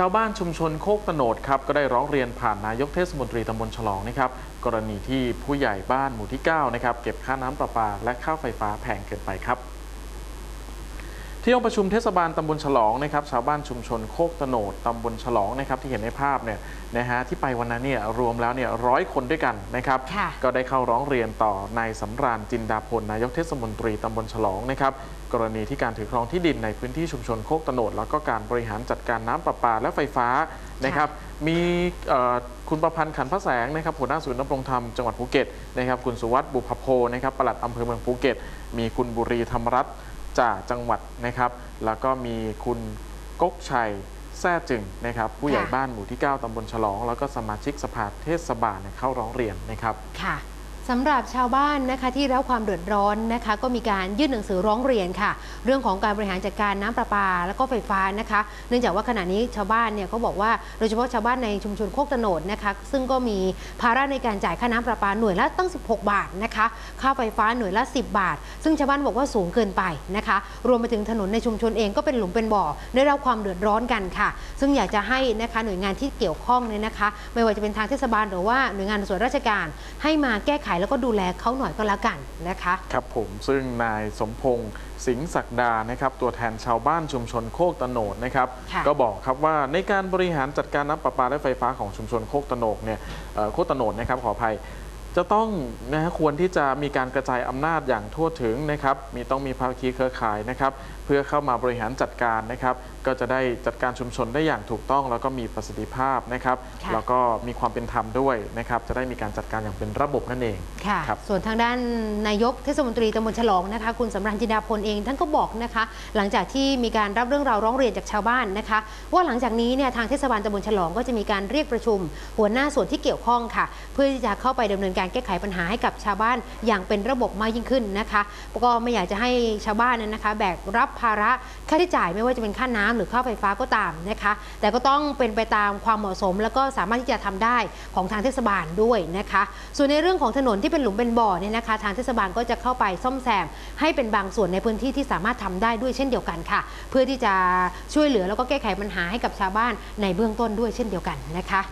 ชาวบ้านชุมชนโคกตโนดครับก็ได้ร้องเรียนผ่านนายกเทศมนตรีตำบลฉลองนะครับกรณีที่ผู้ใหญ่บ้านหมู่ที่9นะครับเก็บค่าน้ำประปาและค่าไฟฟ้าแพงเกินไปครับ ที่ห้องประชุมเทศบาลตำบลฉลองนะครับชาวบ้านชุมชนโคกตโนดตำบลฉลองนะครับที่เห็นในภาพเนี่ยนะฮะที่ไปวันนั้นเนี่ยรวมแล้วเนี่ยร้อยคนด้วยกันนะครับค่ะก็ได้เข้าร้องเรียนต่อนายสำราญจินดาพลนายกเทศมนตรีตำบลฉลองนะครับกรณีที่การถือครองที่ดินในพื้นที่ชุมชนโคกตโนดแล้วก็การบริหารจัดการน้ำประปาและไฟฟ้านะครับมีเอ่อคุณประพันธ์ขันพระแสงนะครับหัวหน้าศูนย์ดำรงธรรมจังหวัดภูเก็ตนะครับคุณสุวัสดิ์บุพโพนะครับปลัดอำเภอเมืองภูเก็ต มีคุณบุรีธรรมรัตน์ จากจังหวัดนะครับ แล้วก็มีคุณก๊กชัยแท้จึงนะครับ ผู้ใหญ่ค่ะบ้านหมู่ที่ 9 ตำบลฉลอง แล้วก็สมาชิกสภาเทศบาลเนี่ยเข้าร้องเรียนนะครับค่ะ สำหรับชาวบ้านนะคะที่รับความเดือดร้อนนะคะ ก็มีการยื่นหนังสือร้องเรียนค่ะ เรื่องของการบริหารจัดการน้ำประปา แล้วก็ไฟฟ้านะคะ เนื่องจากว่าขณะนี้ชาวบ้านเนี่ยเขาบอกว่าโดยเฉพาะชาวบ้านในชุมชนโคกตโนดนะคะซึ่งก็มีภาระในการจ่ายค่าน้ำประปาหน่วยละตั้ง 16 บาทนะคะค่าไฟฟ้าหน่วยละ 10 บาท ซึ่งชาวบ้านบอกว่าสูงเกินไปนะคะ รวมไปถึงถนนในชุมชนเองก็เป็นหลุมเป็นบ่อได้รับความเดือดร้อนกันค่ะ ซึ่งอยากจะให้นะคะหน่วยงานที่เกี่ยวข้องเนี่ยนะคะ ไม่ว่าจะเป็นทางเทศบาลหรือว่าหน่วยงานส่วนราชการให้มาแก้ไขแล้วก็ดูแลเขาหน่อยก็แล้วกันนะคะครับผมซึ่งนายสมพงศ์สิงห์ศักดานะครับตัวแทนชาวบ้านชุมชนโคกตโนดนะครับค่ะก็บอกครับว่าในการบริหารจัดการน้ำประปาและไฟฟ้าของชุมชนโคกตโนดเนี่ยเอ่อโคกตโนดนะครับขออภัย จะต้องนะฮะควรที่จะมีการกระจายอำนาจอย่างทั่วถึงนะครับมีต้องมีภาคีเครือข่ายนะครับเพื่อเข้ามาบริหารจัดการนะครับ ก็จะได้จัดการชุมชนได้อย่างถูกต้อง แล้วก็มีประสิทธิภาพนะครับค่ะแล้วก็มีความเป็นธรรมด้วยนะครับจะได้มีการจัดการอย่างเป็นระบบนั่นเองค่ะครับส่วนทางด้านนายกเทศมนตรีตำบลฉลองนะคะ คุณสำราญจินดาพลเองท่านก็บอกนะคะ หลังจากที่มีการรับเรื่องราวร้องเรียนจากชาวบ้านนะคะ ว่าหลังจากนี้เนี่ยทางเทศบาลตำบลฉลองก็จะมีการเรียกประชุม หัวหน้าส่วนที่เกี่ยวข้องค่ะ เพื่อที่จะเข้าไปดำเนินการแก้ไขปัญหาให้กับชาวบ้านอย่างเป็นระบบมากยิ่งขึ้นนะคะก็ไม่อยากจะให้ชาวบ้านนั้นนะคะ แบกรับภาระค่าใช้จ่ายไม่ว่าจะเป็นค่าน้ำหรือค่าไฟฟ้าก็ตามนะคะ แต่ก็ต้องเป็นไปตามความเหมาะสม แล้วก็สามารถที่จะทำได้ของทางเทศบาลด้วยนะคะ ส่วนในเรื่องของถนนที่เป็นหลุมเป็นบ่อเนี่ยนะคะ ทางเทศบาลก็จะเข้าไปซ่อมแซม ให้เป็นบางส่วนในพื้นที่ที่สามารถทำได้ด้วยเช่นเดียวกันค่ะ เพื่อที่จะช่วยเหลือแล้วก็แก้ไขปัญหาให้กับชาวบ้านในเบื้องต้นด้วยเช่นเดียวกันนะคะ